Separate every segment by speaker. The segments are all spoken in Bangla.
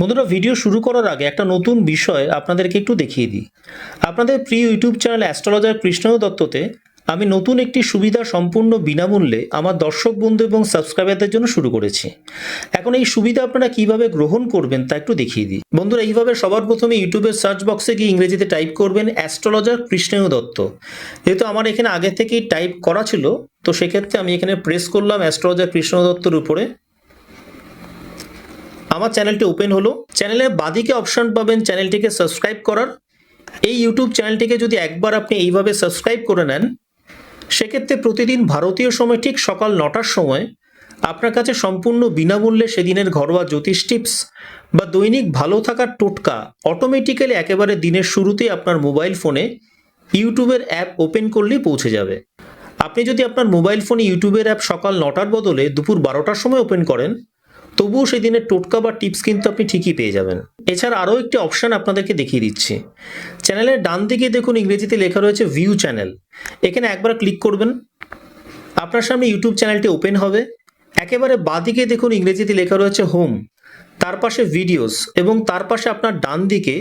Speaker 1: বন্ধুরা ভিডিও শুরু করার আগে একটা নতুন বিষয় আপনাদেরকে একটু দেখিয়ে দিই। আপনাদের প্রিয় ইউটিউব চ্যানেল অ্যাস্ট্রোলজার কৃষ্ণ দত্ততে আমি নতুন একটি সুবিধা সম্পূর্ণ বিনামূল্যে আমার দর্শক বন্ধু এবং সাবস্ক্রাইবারদের জন্য শুরু করেছি। এখন এই সুবিধা আপনারা কীভাবে গ্রহণ করবেন তা একটু দেখিয়ে দিই। বন্ধুরা, এইভাবে সবার প্রথমে ইউটিউবের সার্চ বক্সে গিয়ে ইংরেজিতে টাইপ করবেন অ্যাস্ট্রোলজার কৃষ্ণেয় দত্ত। যেহেতু আমার এখানে আগে থেকেই টাইপ করা ছিল, তো সেক্ষেত্রে আমি এখানে প্রেস করলাম অ্যাস্ট্রোলজার কৃষ্ণ দত্তর উপরে। আমার চ্যানেলটি ওপেন হলো। চ্যানেলের বাদিকে অপশন পাবেন চ্যানেলটিকে সাবস্ক্রাইব করার। এই ইউটিউব চ্যানেলটিকে যদি একবার আপনি এইভাবে সাবস্ক্রাইব করে নেন, সেক্ষেত্রে প্রতিদিন ভারতীয় সময় ঠিক সকাল নটার সময় আপনার কাছে সম্পূর্ণ বিনামূল্যে সেদিনের ঘরোয়া জ্যোতিষ টিপস বা দৈনিক ভালো থাকার টোটকা অটোমেটিক্যালি একেবারে দিনের শুরুতেই আপনার মোবাইল ফোনে ইউটিউবের অ্যাপ ওপেন করলেই পৌঁছে যাবে। আপনি যদি আপনার মোবাইল ফোনে ইউটিউবের অ্যাপ সকাল নটার বদলে দুপুর বারোটার সময় ওপেন করেন তবুও সেদিনের টোটকা বা টিপস কিন্তু আপনি ঠিকই পেয়ে যাবেন। এছাড়া আরও একটি অপশান আপনাদেরকে দেখিয়ে দিচ্ছি। চ্যানেলের ডান দিকে দেখুন ইংরেজিতে লেখা রয়েছে ভিউ চ্যানেল। এখানে একবার ক্লিক করবেন। আপনার সামনে ইউটিউব চ্যানেলটি ওপেন হবে। একেবারে বাঁদিকে দেখুন ইংরেজিতে লেখা রয়েছে হোম। তার পাশে ভিডিওস এবং তার পাশে আপনার ডান দিকে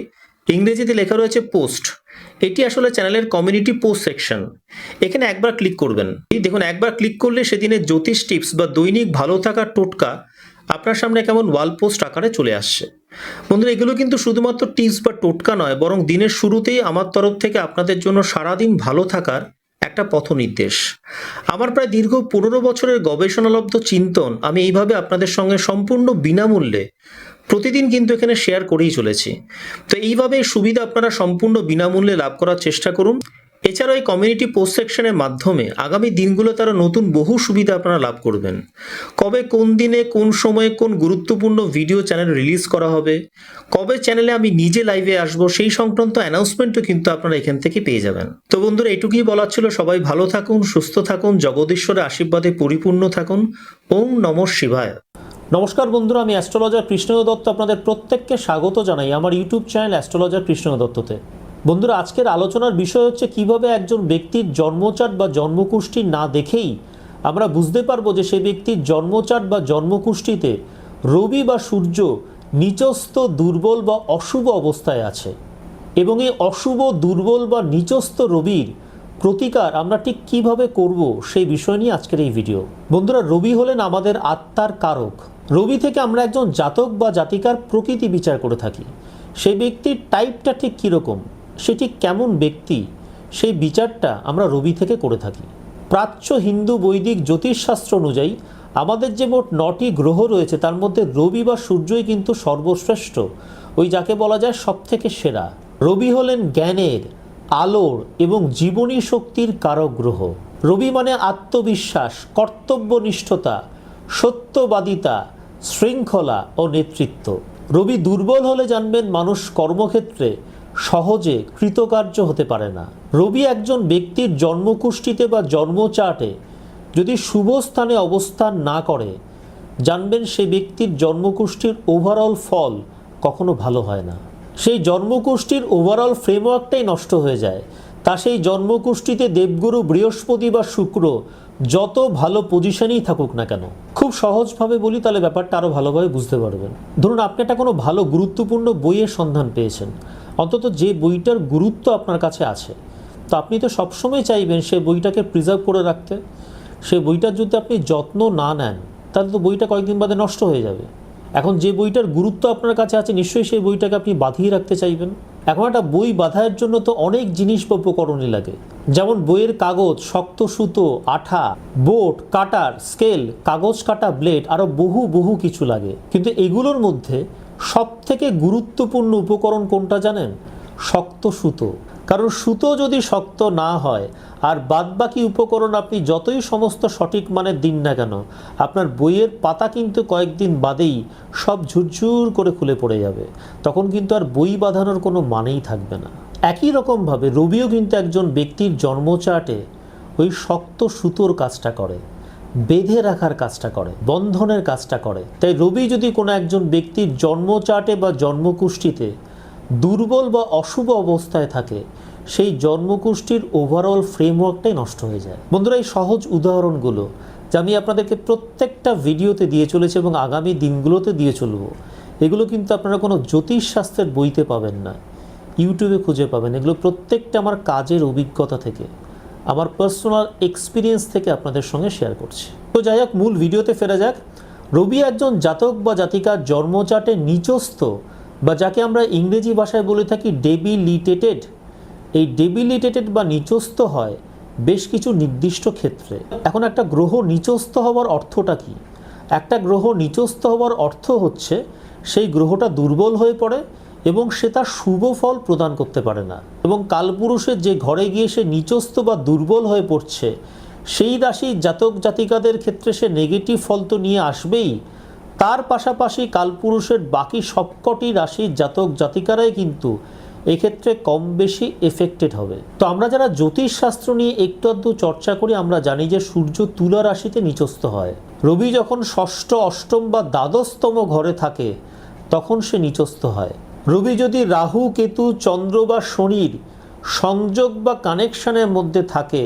Speaker 1: ইংরেজিতে লেখা রয়েছে পোস্ট। এটি আসলে চ্যানেলের কমিউনিটি পোস্ট সেকশন। এখানে একবার ক্লিক করবেন। দেখুন, একবার ক্লিক করলে সেদিনের জ্যোতিষ টিপস বা দৈনিক ভালো থাকার টোটকা আপনার সামনে কেমন ওয়াল পোস্ট আকারে চলে আসছে। বন্ধুরা, এগুলো কিন্তু শুধুমাত্র টিপস বা টোটকা নয়, বরং দিনের শুরুতেই আমার তরফ থেকে আপনাদের জন্য সারাদিন ভালো থাকার একটা পথ নির্দেশ আমার প্রায় দীর্ঘ পনেরো বছরের গবেষণালব্ধ চিন্তন, আমি এইভাবে আপনাদের সঙ্গে সম্পূর্ণ বিনামূল্যে প্রতিদিন কিন্তু এখানে শেয়ার করেই চলেছি। তো এইভাবে সুবিধা আপনারা সম্পূর্ণ বিনামূল্যে লাভ করার চেষ্টা করুন। এছাড়াও এই কমিউনিটি পোস্ট সেকশনের মাধ্যমে আগামী দিনগুলো তারা নতুন বহু সুবিধা আপনারা লাভ করবেন। কবে কোন দিনে, কোন সময়ে, কোন গুরুত্বপূর্ণ ভিডিও চ্যানেল রিলিজ করা হবে, কবে চ্যানেলে আমি নিজে লাইভে আসব, সেই সংক্রান্ত অ্যানাউন্সমেন্টও কিন্তু আপনারা এখান থেকে পেয়ে যাবেন। তো বন্ধুরা, এটুকুই বলার ছিল। সবাই ভালো থাকুন, সুস্থ থাকুন, জগদীশ্বরের আশীর্বাদে পরিপূর্ণ থাকুন। ওম নম শিবায়। নমস্কার বন্ধুরা, আমি অ্যাস্ট্রোলজার কৃষ্ণ দত্ত আপনাদের প্রত্যেককে স্বাগত জানাই আমার ইউটিউব চ্যানেল অ্যাস্ট্রোলজার কৃষ্ণ দত্ততে বন্ধুরা, আজকের আলোচনার বিষয় হচ্ছে কীভাবে একজন ব্যক্তির জন্মচাট বা জন্মকুষ্ঠি না দেখেই আমরা বুঝতে পারব যে সেই ব্যক্তির জন্মচাট বা জন্মকুষ্ঠিতে রবি বা সূর্য নিচস্থ, দুর্বল বা অশুভ অবস্থায় আছে। এবং এই অশুভ, দুর্বল বা নিচস্থ রবির প্রতিকার আমরা ঠিক কীভাবে করব সেই বিষয় নিয়ে আজকের এই ভিডিও। বন্ধুরা, রবি হলেন আমাদের আত্মার কারক। রবি থেকে আমরা একজন জাতক বা জাতিকার প্রকৃতি বিচার করে থাকি। সেই ব্যক্তির টাইপটা ঠিক কীরকম? সে ঠিক কেমন ব্যক্তি, সেই বিচারটা আমরা রবি থেকে করে থাকি। প্রাচ্য হিন্দু বৈদিক জ্যোতিষশাস্ত্র অনুযায়ী, আমাদের যে মোট নটি গ্রহ রয়েছে, তার মধ্যে রবি বা সূর্যই কিন্তু সর্বশ্রেষ্ঠ, ওই যাকে বলা যায় সবথেকে সেরা। রবি হলেন জ্ঞানের, আলোর এবং জীবনী শক্তির কারক গ্রহ। রবি মানে আত্মবিশ্বাস, কর্তব্যনিষ্ঠতা, সত্যবাদিতা, শৃঙ্খলা ও নেতৃত্ব। রবি দুর্বল হলে জানবেন মানুষ কর্মক্ষেত্রে সহজে কৃতকার্য হতে পারে না। রবি একজন ব্যক্তির জন্মকুষ্ঠিতে বা জন্মচার্টে যদি শুভ স্থানে অবস্থান না করে, জানবেন সে ব্যক্তির জন্মকুষ্ঠির ওভারঅল ফল কখনো ভালো হয় না। সেই জন্মকুষ্ঠির ওভারঅল ফ্রেমওয়ার্কটাই নষ্ট হয়ে যায়। তা সেই জন্মকুষ্ঠিতে দেবগুরু বৃহস্পতি বা শুক্র যত ভালো পজিশনেই থাকুক না কেন। খুব সহজভাবে বলি, তাহলে ব্যাপারটা আরও ভালোভাবে বুঝতে পারবেন। ধরুন, আপনি একটা কোনো ভালো গুরুত্বপূর্ণ বইয়ের সন্ধান পেয়েছেন। অন্তত যে বইটার গুরুত্ব আপনার কাছে আছে, তো আপনি তো সবসময় চাইবেন সেই বইটাকে প্রিজার্ভ করে রাখতে। সেই বইটার যদি আপনি যত্ন না নেন, তাহলে তো বইটা কয়েকদিন বাদে নষ্ট হয়ে যাবে। এখন যে বইটার গুরুত্ব আপনার কাছে আছে, নিশ্চয়ই সেই বইটাকে আপনি বাঁধিয়ে রাখতে চাইবেন। এখন একটা বই বাঁধার জন্য তো অনেক জিনিস বা উপকরণই লাগে। যেমন বইয়ের কাগজ, শক্ত সুতো, আঠা, বোট, কাটার, স্কেল, কাগজ কাটা, ব্লেড আরও বহু বহু কিছু লাগে। কিন্তু এগুলোর মধ্যে সব থেকে গুরুত্বপূর্ণ উপকরণ কোনটা জানেন? শক্ত সুতো। কারণ সুতো যদি শক্ত না হয়, আর বাদবাকি উপকরণ আপনি যতই সমস্ত সঠিক মানের দিন না কেন, আপনার বইয়ের পাতা কিন্তু কয়েকদিন বাদেই সব ঝুরঝুর করে খুলে পড়ে যাবে। তখন কিন্তু আর বই বাঁধানোর কোনো মানেই থাকবে না। একই রকমভাবে রবিও কিন্তু একজন ব্যক্তির জন্মচার্টে ওই শক্ত সুতোর কাজটা করে। বেঁধে রাখার কাজটা করে, বন্ধনের কাজটা করে। তাই রবি যদি কোনো একজন ব্যক্তির জন্মচার্টে বা জন্মকুষ্ঠিতে দুর্বল বা অশুভ অবস্থায় থাকে, সেই জন্মকুষ্ঠির ওভারঅল ফ্রেমওয়ার্কটাই নষ্ট হয়ে যায়। বন্ধুরা, এই সহজ উদাহরণগুলো যা আমি আপনাদেরকে প্রত্যেকটা ভিডিওতে দিয়ে চলেছি এবং আগামী দিনগুলোতে দিয়ে চলবো, এগুলো কিন্তু আপনারা কোনো জ্যোতিষশাস্ত্রের বইতে পাবেন না, ইউটিউবে খুঁজে পাবেন। এগুলো প্রত্যেকটা আমার কাজের অভিজ্ঞতা থেকে। আমার পার্সোনাল এক্সপিরিয়েন্স থেকে আপনাদের সঙ্গে শেয়ার করছি। তো যাই হোক, মূল ভিডিওতে ফেরা যাক। রবি একজন জাতক বা জাতিকার জন্মচাটে নিচস্থ বা যাকে আমরা ইংরেজি ভাষায় বলে থাকি ডেবিলিটেটেড এই ডেবিলিটেটেড বা নিচস্থ হয় বেশ কিছু নির্দিষ্ট ক্ষেত্রে। এখন একটা গ্রহ নিচস্থ হওয়ার অর্থটা কি? একটা গ্রহ নিচস্থ হওয়ার অর্থ হচ্ছে সেই গ্রহটা দুর্বল হয়ে পড়ে এবং সে তার শুভ ফল প্রদান করতে পারে না। এবং কালপুরুষের যে ঘরে গিয়ে সে নিচস্থ বা দুর্বল হয়ে পড়ছে, সেই রাশির জাতক জাতিকাদের ক্ষেত্রে সে নেগেটিভ ফল তো নিয়ে আসবেই। তার পাশাপাশি কালপুরুষের বাকি সবকটি রাশির জাতক জাতিকারাই কিন্তু এক্ষেত্রে কম বেশি এফেক্টেড হবে। তো আমরা যারা জ্যোতিষ শাস্ত্র নিয়ে একটু আধটু চর্চা করি, আমরা জানি যে সূর্য তুলা রাশিতে নিচস্থ হয়। রবি যখন ষষ্ঠ, অষ্টম বা দ্বাদশতম ঘরে থাকে, তখন সে নিচস্থ হয়। রবি যদি রাহু, কেতু, চন্দ্র বা শনির সংযোগ বা কানেকশনের মধ্যে থাকে,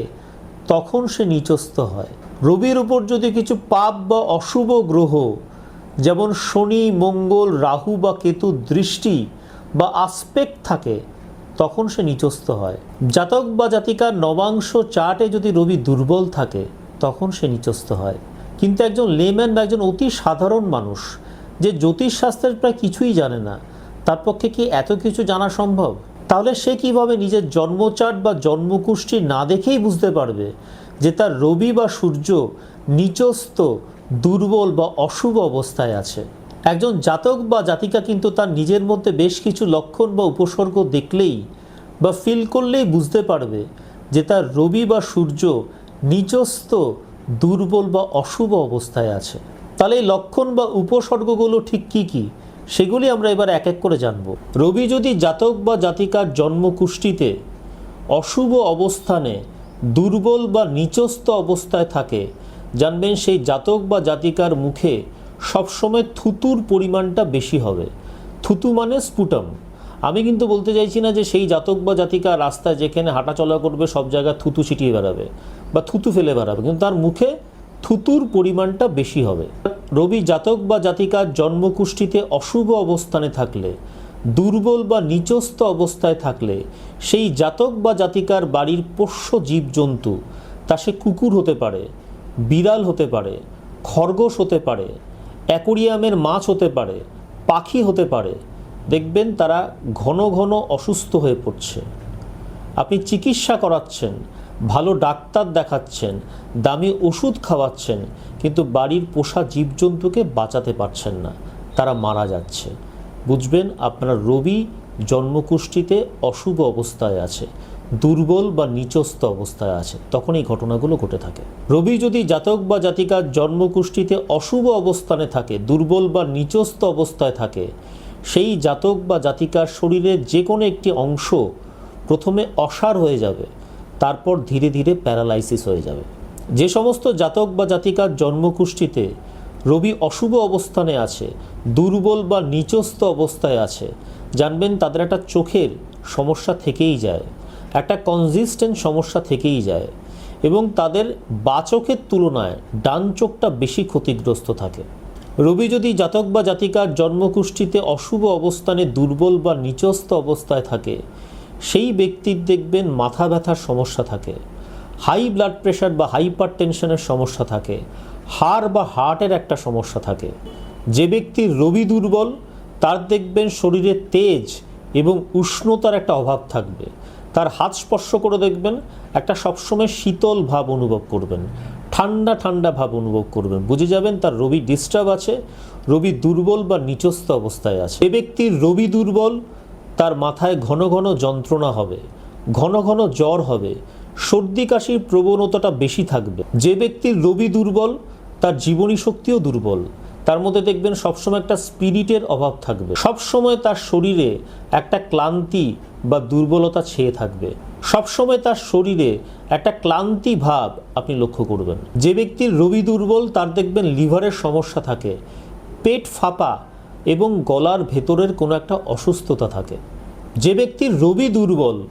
Speaker 1: তখন সে নিচস্থ হয়। রবির উপর যদি কিছু পাপ বা অশুভ গ্রহ, যেমন শনি, মঙ্গল, রাহু বা কেতু দৃষ্টি বা আসপেক্ট থাকে, তখন সে নিচস্থ হয়। জাতক বা জাতিকার নবাংশ চার্টে যদি রবি দুর্বল থাকে, তখন সে নিচস্থ হয়। কিন্তু একজন লেম্যান বা একজন অতি সাধারণ মানুষ, যে জ্যোতিষশাস্ত্রের প্রায় কিছুই জানে না তার পক্ষে কি এত কিছু জানা সম্ভব? তাহলে সে কীভাবে নিজের জন্মচার্ট বা জন্মকুষ্ঠি না দেখেই বুঝতে পারবে যে তার রবি বা সূর্য নিচস্থ দুর্বল বা অশুভ অবস্থায় আছে? একজন জাতক বা জাতিকা কিন্তু তার নিজের মধ্যে বেশ কিছু লক্ষণ বা উপসর্গ দেখলেই বা ফিল করলেই বুঝতে পারবে যে তার রবি বা সূর্য নিচস্থ দুর্বল বা অশুভ অবস্থায় আছে। তাহলে এই লক্ষণ বা উপসর্গগুলো ঠিক কি কি? সেগুলি আমরা এবার এক এক করে জানব। রবি যদি জাতক বা জাতিকার জন্মকুষ্ঠিতে অশুভ অবস্থানে, দুর্বল বা নিচস্থ অবস্থায় থাকে, জানবেন সেই জাতক বা জাতিকার মুখে সবসময় থুতুর পরিমাণটা বেশি হবে। থুতু মানে স্পুটাম। আমি কিন্তু বলতে চাইছি না যে সেই জাতক বা জাতিকা রাস্তায় যেখানে হাঁটাচলা করবে, সব জায়গায় থুতু ছিটিয়ে বেড়াবে বা থুতু ফেলে বেড়াবে। কিন্তু তার মুখে থুতুর পরিমাণটা বেশি হবে। রবি জাতক বা জাতিকার জন্মকুষ্ঠিতে অশুভ অবস্থানে থাকলে, দুর্বল বা নিচস্থ অবস্থায় থাকলে, সেই জাতক বা জাতিকার বাড়ির পোষ্য জীবজন্তু, তা সে কুকুর হতে পারে, বিড়াল হতে পারে, খরগোশ হতে পারে, অ্যাকোরিয়ামের মাছ হতে পারে, পাখি হতে পারে, দেখবেন তারা ঘন ঘন অসুস্থ হয়ে পড়ছে। আপনি চিকিৎসা করাচ্ছেন ভালো ডাক্তার দেখাচ্ছেন, দামি ওষুধ খাওয়াচ্ছেন, কিন্তু বাড়ির পোষা জীবজন্তুকে বাঁচাতে পারছেন না। তারা মারা যাচ্ছে। বুঝবেন, আপনার রবি জন্মকুষ্ঠিতে অশুভ অবস্থায় আছে, দুর্বল বা নিচস্থ অবস্থায় আছে, তখন এই ঘটনাগুলো ঘটে থাকে। রবি যদি জাতক বা জাতিকার জন্মকুষ্ঠিতে অশুভ অবস্থানে থাকে, দুর্বল বা নিচস্থ অবস্থায় থাকে, সেই জাতক বা জাতিকার শরীরের যে কোনো একটি অংশ প্রথমে অসার হয়ে যাবে। তারপর ধীরে ধীরে প্যারালাইসিস হয়ে যাবে। যে সমস্ত জাতক বা জাতিকার জন্মকুষ্ঠিতে রবি অশুভ অবস্থানে আছে, দুর্বল বা নিচস্থ অবস্থায় আছে, জানবেন তাদের একটা চোখের সমস্যা থেকেই যায়, একটা কনজিস্টেন্ট সমস্যা থেকেই যায় এবং তাদের বাচকের তুলনায় ডান চোখটা বেশি ক্ষতিগ্রস্ত থাকে। রবি যদি জাতক বা জাতিকার জন্মকুষ্ঠিতে অশুভ অবস্থানে দুর্বল বা নিচস্থ অবস্থায় থাকে সেই ব্যক্তির দেখবেন মাথা ব্যথার সমস্যা থাকে, হাই ব্লাড প্রেশার বা হাইপার টেনশনের সমস্যা থাকে, হাড় বা হার্টের একটা সমস্যা থাকে। যে ব্যক্তির রবি দুর্বল, তার দেখবেন শরীরে তেজ এবং উষ্ণতার একটা অভাব থাকবে। তার হাত স্পর্শ করে দেখবেন একটা সবসময় শীতল ভাব অনুভব করবেন, ঠান্ডা ঠান্ডা ভাব অনুভব করবেন। বুঝে যাবেন তার রবি ডিস্টার্ব আছে, রবি দুর্বল বা নিচস্থ অবস্থায় আছে। এ ব্যক্তির রবি দুর্বল তার মাথায় ঘন ঘন যন্ত্রণা হবে, ঘন ঘন জ্বর হবে, সর্দি কাশির প্রবণতাটা বেশি থাকবে। যে ব্যক্তির রবি দুর্বল, তার জীবনী শক্তিও দুর্বল। তার মধ্যে দেখবেন সবসময় একটা স্পিরিটের অভাব থাকবে। সবসময় তার শরীরে একটা ক্লান্তি বা দুর্বলতা ছেয়ে থাকবে। সবসময় তার শরীরে একটা ক্লান্তি ভাব আপনি লক্ষ্য করবেন। যে ব্যক্তির রবি দুর্বল, তার দেখবেন লিভারের সমস্যা থাকে, পেট ফাঁপা এবং গলার ভেতরের কোনো একটা অসুস্থতা থাকে। যে ব্যক্তির রবি দুর্বল,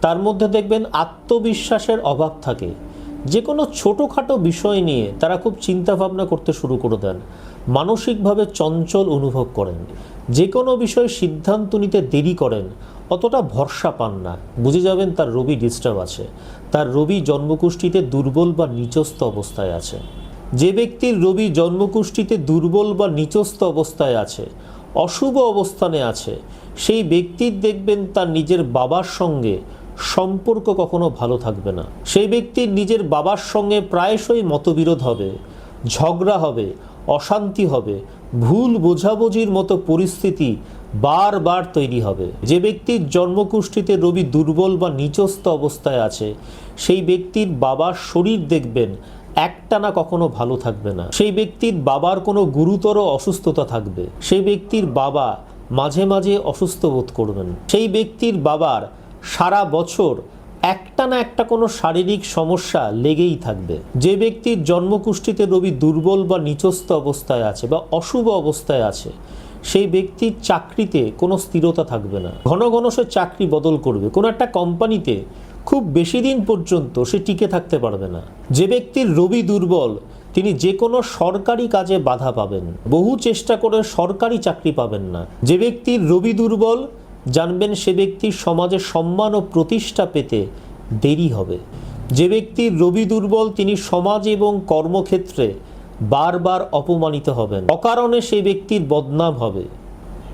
Speaker 1: তার মধ্যে দেখবেন আত্মবিশ্বাসের অভাব থাকে। যে কোনো ছোটোখাটো বিষয় নিয়ে তারা খুব চিন্তা ভাবনা করতে শুরু করে দেন, মানসিকভাবে চঞ্চল অনুভব করেন। যে কোনো বিষয়ে সিদ্ধান্ত নিতে দেরি করেন, অতটা ভরসা পান না। বুঝে যাবেন তার রবি ডিস্টার্ব আছে। তার রবি জন্মকুষ্ঠিতে দুর্বল বা নিচস্থ অবস্থায় আছে। যে ব্যক্তির রবি জন্মকুষ্ঠিতে দুর্বল বা নিচস্থ অবস্থায় আছে, অশুভ অবস্থানে আছে, সেই ব্যক্তির দেখবেন তার নিজের বাবার সঙ্গে সম্পর্ক কখনো ভালো থাকবে না। সেই ব্যক্তির নিজের বাবার সঙ্গে প্রায়শই মতবিরোধ হবে, ঝগড়া হবে, অশান্তি হবে, ভুল বোঝাবুঝির মতো পরিস্থিতি বারবার তৈরি হবে। যে ব্যক্তির জন্মকুষ্ঠিতে রবি দুর্বল বা নিচস্থ অবস্থায় আছে, সেই ব্যক্তির বাবার শরীর দেখবেন একটানা কখনো ভালো থাকবে না। সেই ব্যক্তির বাবার কোনো গুরুতর অসুস্থতা থাকবে। সেই ব্যক্তির বাবা মাঝে মাঝে অসুস্থ বোধ করবেন। সেই ব্যক্তির বাবার সারা বছর একটা না একটা কোনো শারীরিক সমস্যা লেগেই থাকবে। যে ব্যক্তির জন্মকুষ্ঠিতে রবি দুর্বল বা নিচস্থ অবস্থায় আছে বা অশুভ অবস্থায় আছে, সেই ব্যক্তির চাকরিতে কোনো স্থিরতা থাকবে না। ঘন ঘন সে চাকরি বদল করবে। কোনো একটা কোম্পানিতে খুব বেশি দিন পর্যন্ত সে টিকে থাকতে পারবে না। যে ব্যক্তির রবি দুর্বল, তিনি যে কোনো সরকারি কাজে বাধা পাবেন। বহু চেষ্টা করে সরকারি চাকরি পাবেন না। যে ব্যক্তির রবি দুর্বল, জানবেন সে ব্যক্তির সমাজে সম্মান ও প্রতিষ্ঠা পেতে দেরি হবে। যে ব্যক্তির রবি দুর্বল, তিনি সমাজ এবং কর্মক্ষেত্রে বারবার অপমানিত হবেন। অকারণে সেই ব্যক্তির বদনাম হবে।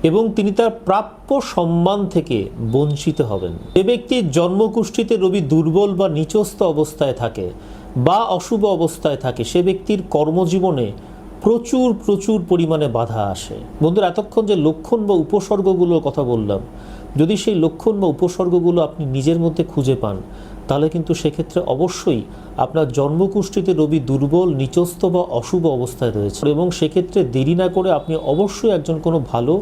Speaker 1: এবং তিনি তার প্রাপ্য সম্মান থেকে বঞ্চিত হবেন। যে ব্যক্তির জন্মকুষ্ঠিতে রবি দুর্বল বা নিচস্থ অবস্থায় থাকে বা অশুভ অবস্থায় থাকে, সে ব্যক্তির কর্মজীবনে প্রচুর প্রচুর পরিমাণে বাধা আসে। বন্ধুরা, এতক্ষণ যে লক্ষণ বা উপসর্গগুলোর কথা বললাম, যদি সেই লক্ষণ বা উপসর্গগুলো আপনি নিজের মধ্যে খুঁজে পান, তাহলে কিন্তু সেক্ষেত্রে অবশ্যই আপনার জন্মকুষ্ঠিতে রবি দুর্বল, নিচস্থ বা অশুভ অবস্থায় রয়েছে। এবং সেক্ষেত্রে দেরি না করে আপনি অবশ্যই একজন কোনো ভালো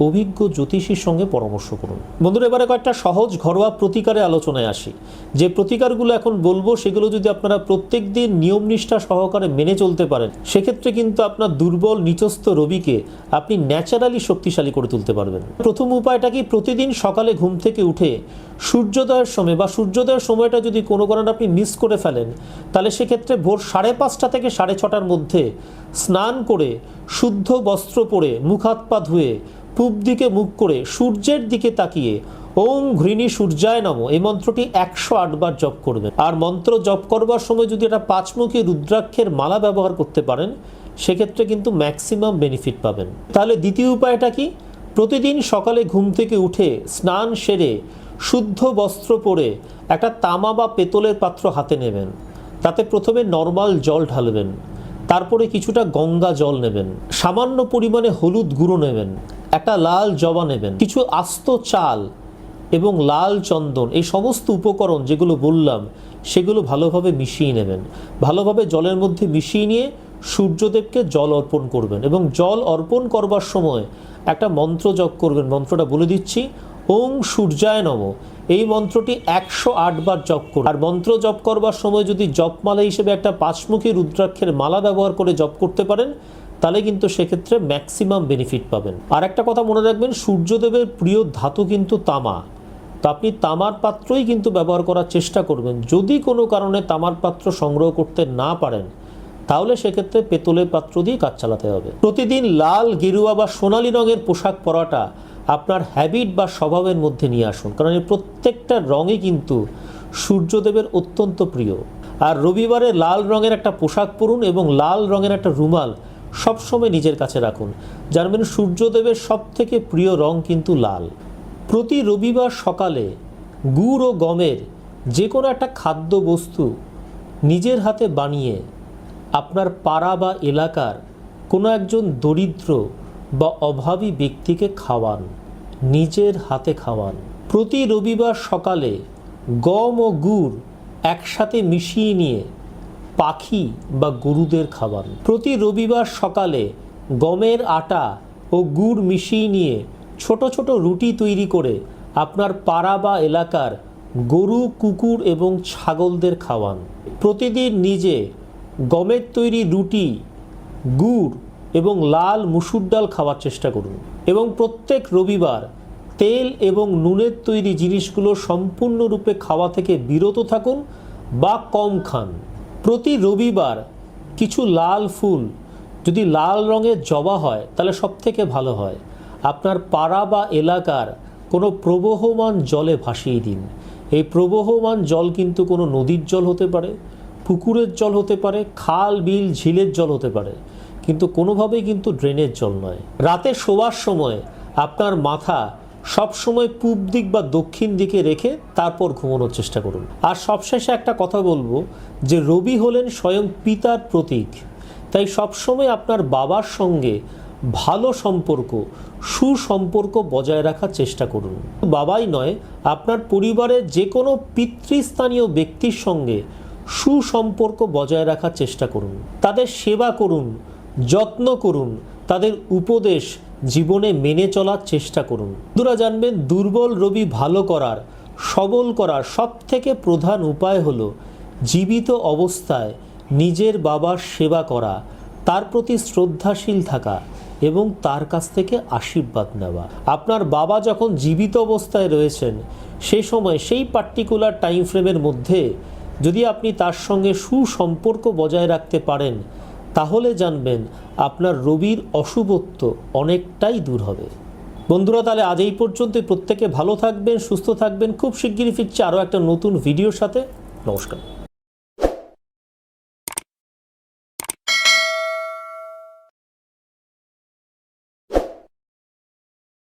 Speaker 1: অভিজ্ঞ জ্যোতিষীর সঙ্গে পরামর্শ করুন। বন্ধুরা, এবারে কয়েকটা সহজ ঘরোয়া প্রতিকারে আলোচনায় আসি। যে প্রতিকারগুলো এখন বলব, সেগুলো যদি আপনারা প্রত্যেক দিন নিয়ম নিষ্ঠা সহকারে মেনে চলতে পারেন, সেক্ষেত্রে কিন্তু আপনার দুর্বল, নিচস্থ রবিকে আপনি ন্যাচারালি শক্তিশালী করে তুলতে পারবেন। প্রথম উপায়টা কি? প্রতিদিন সকালে ঘুম থেকে উঠে সূর্যোদয়ের সময় বা সূর্যোদয়ের সময়টা যদি কোনো কারণে আপনি মিস করে ফেলেন, তাহলে সেক্ষেত্রে ভোর সাড়ে পাঁচটা থেকে সাড়ে ছটার মধ্যে স্নান করে, শুদ্ধ বস্ত্র পরে মুখ হাত পা ধুয়ে পূব দিকে মুখ করে সূর্যের দিকে তাকিয়ে ওম ঘৃণী সূর্যায় নম। এই মন্ত্রটি একশো আটবার জপ করবেন। আর মন্ত্র জপ করবার সময় যদি একটা পাঁচমুখী রুদ্রাক্ষের মালা ব্যবহার করতে পারেন, সেক্ষেত্রে কিন্তু ম্যাক্সিমাম বেনিফিট পাবেন। তাহলে দ্বিতীয় উপায়টা কি? প্রতিদিন সকালে ঘুম থেকে উঠে স্নান সেরে, শুদ্ধ বস্ত্র পরে একটা তামা বা পেতলের পাত্র হাতে নেবেন। তাতে প্রথমে নর্মাল জল ঢালবেন। তারপরে কিছুটা গঙ্গা জল নেবেন। সামান্য পরিমাণে হলুদ গুঁড়ো নেবেন। একটা লাল জবা নেবেন, কিছু আস্ত চাল এবং লাল চন্দন, এই সমস্ত উপকরণ যেগুলো বললাম, সেগুলো ভালোভাবে মিশিয়ে নেবেন। ভালোভাবে জলের মধ্যে মিশিয়ে নিয়ে সূর্যদেবকে জল অর্পণ করবেন এবং জল অর্পণ করবার সময় একটা মন্ত্র জপ করবেন, মন্ত্রটা বলে দিচ্ছি, ওং সূর্যায় নম। এই মন্ত্রটি একশো আটবার জপ করুন। আর মন্ত্র জপ করবার সময় যদি জপমালা হিসেবে একটা পাঁচমুখী রুদ্রাক্ষের মালা ব্যবহার করে জপ করতে পারেন তাহলে কিন্তু সেক্ষেত্রে ম্যাক্সিমাম বেনিফিট পাবেন। আর একটা কথা মনে রাখবেন, সূর্যদেবের প্রিয় ধাতু কিন্তু তামা। তো আপনি তামার পাত্রই কিন্তু ব্যবহার করার চেষ্টা করবেন। যদি কোনো কারণে তামার পাত্র সংগ্রহ করতে না পারেন, তাহলে সেক্ষেত্রে পেতলের পাত্র দিয়ে কাজ চালাতে হবে। প্রতিদিন লাল, গেরুয়া বা সোনালী রঙের পোশাক পরাটা আপনার হ্যাবিট বা স্বভাবের মধ্যে নিয়ে আসুন। কারণ এই প্রত্যেকটা রঙই কিন্তু সূর্যদেবের অত্যন্ত প্রিয়। আর রবিবারে লাল রঙের একটা পোশাক পরুন এবং লাল রঙের একটা রুমাল সবসময় নিজের কাছে রাখুন। জানবেন সূর্যদেবের সব থেকে প্রিয় রং কিন্তু লাল। প্রতি রবিবার সকালে গুড় ও গমের যে কোনো একটা খাদ্য বস্তু নিজের হাতে বানিয়ে আপনার পাড়া বা এলাকার কোনো একজন দরিদ্র বা অভাবী ব্যক্তিকে খাওয়ান। নিজের হাতে খাওয়ান। প্রতি রবিবার সকালে গম ও গুড় একসাথে মিশিয়ে নিয়ে পাখি বা গরুদের খাওয়ান প্রতি রবিবার সকালে গমের আটা ও গুড় মিশিয়ে নিয়ে ছোট ছোট রুটি তৈরি করে আপনার পাড়া বা এলাকার গরু, কুকুর এবং ছাগলদের খাওয়ান। প্রতিদিন নিজে গমের তৈরি রুটি, গুড় এবং লাল মুসুর ডাল খাওয়ার চেষ্টা করুন এবং প্রত্যেক রবিবার তেল এবং নুনের তৈরি জিনিসগুলো সম্পূর্ণরূপে খাওয়া থেকে বিরত থাকুন বা কম খান। প্রতি রবিবার কিছু লাল ফুল যদি লাল রঙের জবা হয়, তাহলে সব থেকে ভালো হয়। আপনার পাড়া বা এলাকার কোনো প্রবহমান জলে ভাসিয়ে দিন। এই প্রবহমান জল কিন্তু কোনো নদীর জল হতে পারে, পুকুরের জল হতে পারে, খাল, বিল, ঝিলের জল হতে পারে। কিন্তু কোনোভাবেই কিন্তু ড্রেনের জল নয়। রাতে শোবার সময় আপনার মাথা সবসময় পূব দিক বা দক্ষিণ দিকে রেখে তারপর ঘুমানোর চেষ্টা করুন। আর সবশেষে একটা কথা বলব যে রবি হলেন স্বয়ং পিতার প্রতীক। তাই সবসময় আপনার বাবার সঙ্গে ভালো সম্পর্ক, সুসম্পর্ক বজায় রাখার চেষ্টা করুন। বাবাই নয়, আপনার পরিবারের যে কোনো পিতৃস্থানীয় ব্যক্তির সঙ্গে সুসম্পর্ক বজায় রাখার চেষ্টা করুন। তাদের সেবা করুন, যত্ন করুন, তাদের উপদেশ জীবনে মেনে চলার চেষ্টা করুন। বন্ধুরা জানবেন, দুর্বল রবি ভালো করার, সবল করার সব থেকে প্রধান উপায় হলো জীবিত অবস্থায় নিজের বাবার সেবা করা, তার প্রতি শ্রদ্ধাশীল থাকা এবং তার কাছ থেকে আশীর্বাদ নেওয়া। আপনার বাবা যখন জীবিত অবস্থায় রয়েছেন সেই সময় সেই পার্টিকুলার টাইম ফ্রেমের মধ্যে যদি আপনি তার সঙ্গে সুসম্পর্ক বজায় রাখতে পারেন তাহলে জানবেন আপনার রবির অশুভত্ব অনেকটাই দূর হবে। বন্ধুরা, তাহলে আজ এই পর্যন্ত প্রত্যেকে ভালো থাকবেন, সুস্থ থাকবেন। খুব শিগগিরই ফিরছে আরও একটা নতুন ভিডিওর সাথে। নমস্কার।